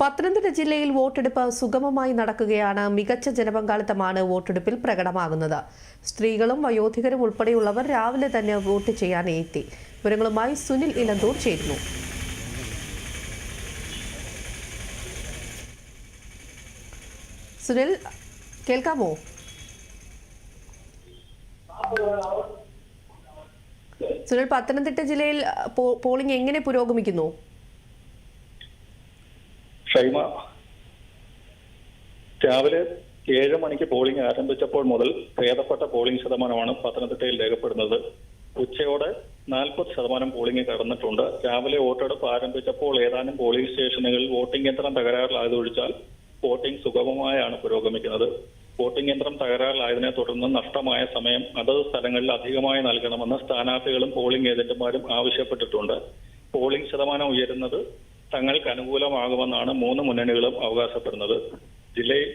പത്തനംതിട്ട ജില്ലയിൽ വോട്ടെടുപ്പ് സുഗമമായി നടക്കുകയാണ്. മികച്ച ജനപങ്കാളിത്തമാണ് വോട്ടെടുപ്പിൽ പ്രകടമാകുന്നത്. സ്ത്രീകളും വയോധികരും ഉൾപ്പെടെയുള്ളവർ രാവിലെ തന്നെ വോട്ട് ചെയ്യാൻ എത്തി. വിവരങ്ങളുമായി സുനിൽ ഇലന്തൂർ ചേരുന്നു. സുനിൽ കേൾക്കാമോ? സുനിൽ പത്തനംതിട്ട ജില്ലയിൽ പോളിംഗ് എങ്ങനെ പുരോഗമിക്കുന്നു? ഷൈമ രാവിലെ ഏഴ് മണിക്ക് പോളിംഗ് ആരംഭിച്ചപ്പോൾ മുതൽ ഭേദപ്പെട്ട പോളിംഗ് ശതമാനമാണ് പത്തനംതിട്ടയിൽ രേഖപ്പെടുന്നത്. ഉച്ചയോടെ നാൽപ്പത് ശതമാനം പോളിംഗ് കടന്നിട്ടുണ്ട്. രാവിലെ വോട്ടെടുപ്പ് ആരംഭിച്ചപ്പോൾ ഏതാനും പോളിംഗ് സ്റ്റേഷനുകളിൽ വോട്ടിംഗ് യന്ത്രം തകരാറിലായതൊഴിച്ചാൽ വോട്ടിംഗ് സുഗമമായാണ് പുരോഗമിക്കുന്നത്. വോട്ടിംഗ് യന്ത്രം തകരാറിലായതിനെ തുടർന്ന് നഷ്ടമായ സമയം അതത് സ്ഥലങ്ങളിൽ അധികമായി നൽകണമെന്ന് സ്ഥാനാർത്ഥികളും പോളിംഗ് ഏജന്റുമാരും ആവശ്യപ്പെട്ടിട്ടുണ്ട്. പോളിംഗ് ശതമാനം ഉയരുന്നത് തങ്ങൾക്ക് അനുകൂലമാകുമെന്നാണ് മൂന്ന് മുന്നണികളും അവകാശപ്പെടുന്നത്. ജില്ലയിൽ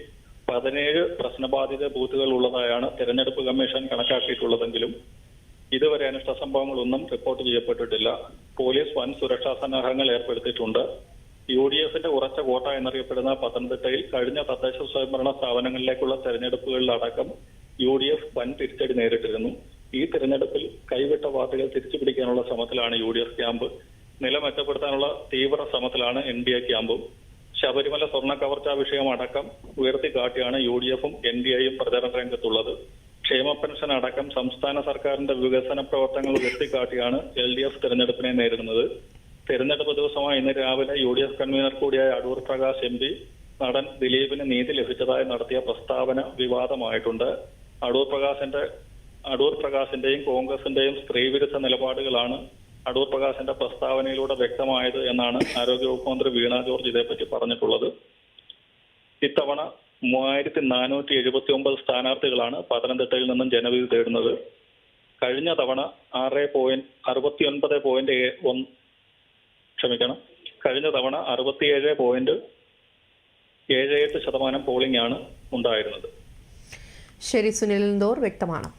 പതിനേഴ് പ്രശ്നബാധിത ബൂത്തുകൾ ഉള്ളതായാണ് തെരഞ്ഞെടുപ്പ് കമ്മീഷൻ കണക്കാക്കിയിട്ടുള്ളതെങ്കിലും ഇതുവരെ അനിഷ്ട സംഭവങ്ങളൊന്നും റിപ്പോർട്ട് ചെയ്യപ്പെട്ടിട്ടില്ല. പോലീസ് വൻ സുരക്ഷാ സന്നാഹങ്ങൾ ഏർപ്പെടുത്തിയിട്ടുണ്ട്. യു ഡി എഫിന്റെ ഉറച്ച കോട്ട എന്നറിയപ്പെടുന്ന പത്തനംതിട്ടയിൽ കഴിഞ്ഞ തദ്ദേശ സ്വയംഭരണ സ്ഥാപനങ്ങളിലേക്കുള്ള തെരഞ്ഞെടുപ്പുകളിലടക്കം യു ഡി എഫ് വൻ തിരിച്ചടി നേരിട്ടിരുന്നു. ഈ തെരഞ്ഞെടുപ്പിൽ കൈവിട്ട വാർഡുകൾ തിരിച്ചുപിടിക്കാനുള്ള ശ്രമത്തിലാണ് യു ഡി എഫ് ക്യാമ്പ് നില മെച്ചപ്പെടുത്താനുള്ള തീവ്ര ശ്രമത്തിലാണ് എൻ ഡി എ ക്യാമ്പും. ശബരിമല സ്വർണ കവർച്ചാ വിഷയം അടക്കം ഉയർത്തിക്കാട്ടിയാണ് യു ഡി എഫും എൻ ഡി എയും പ്രചരണ രംഗത്തുള്ളത്. ക്ഷേമ പെൻഷൻ അടക്കം സംസ്ഥാന സർക്കാരിന്റെ വികസന പ്രവർത്തനങ്ങൾ ഉയർത്തിക്കാട്ടിയാണ് എൽ ഡി എഫ് തെരഞ്ഞെടുപ്പിനെ നേരിടുന്നത്. തെരഞ്ഞെടുപ്പ് ദിവസമായ ഇന്ന് രാവിലെ യു ഡി എഫ് കൺവീനർ കൂടിയായ അടൂർ പ്രകാശ് എം പി നടൻ ദിലീപിന് നീതി ലഭിച്ചതായി നടത്തിയ പ്രസ്താവന വിവാദമായിട്ടുണ്ട്. അടൂർ പ്രകാശിന്റെ അടൂർ പ്രകാശിന്റെയും കോൺഗ്രസിന്റെയും സ്ത്രീവിരുദ്ധ നിലപാടുകളാണ് അടൂർ പ്രകാശിന്റെ പ്രസ്താവനയിലൂടെ വ്യക്തമായത് എന്നാണ് ആരോഗ്യവകുപ്പ് മന്ത്രി വീണ ജോർജ് ഇതേപ്പറ്റി പറഞ്ഞിട്ടുള്ളത്. ഇത്തവണ മൂവായിരത്തി നാനൂറ്റി എഴുപത്തി ഒമ്പത് സ്ഥാനാർത്ഥികളാണ് പത്തനംതിട്ടയിൽ നിന്നും ജനവിധി തേടുന്നത്. കഴിഞ്ഞ തവണ ആറ് പോയിന്റ് അറുപത്തി ഒൻപത് പോയിന്റ് ഒന്ന് ക്ഷമിക്കണം. കഴിഞ്ഞ തവണ അറുപത്തിയേഴ് പോയിന്റ് ഏഴ് എട്ട് ശതമാനം പോളിംഗ് ആണ് ഉണ്ടായിരുന്നത്. ശരി സുനിൽ ദോർ വ്യക്തമാണ്.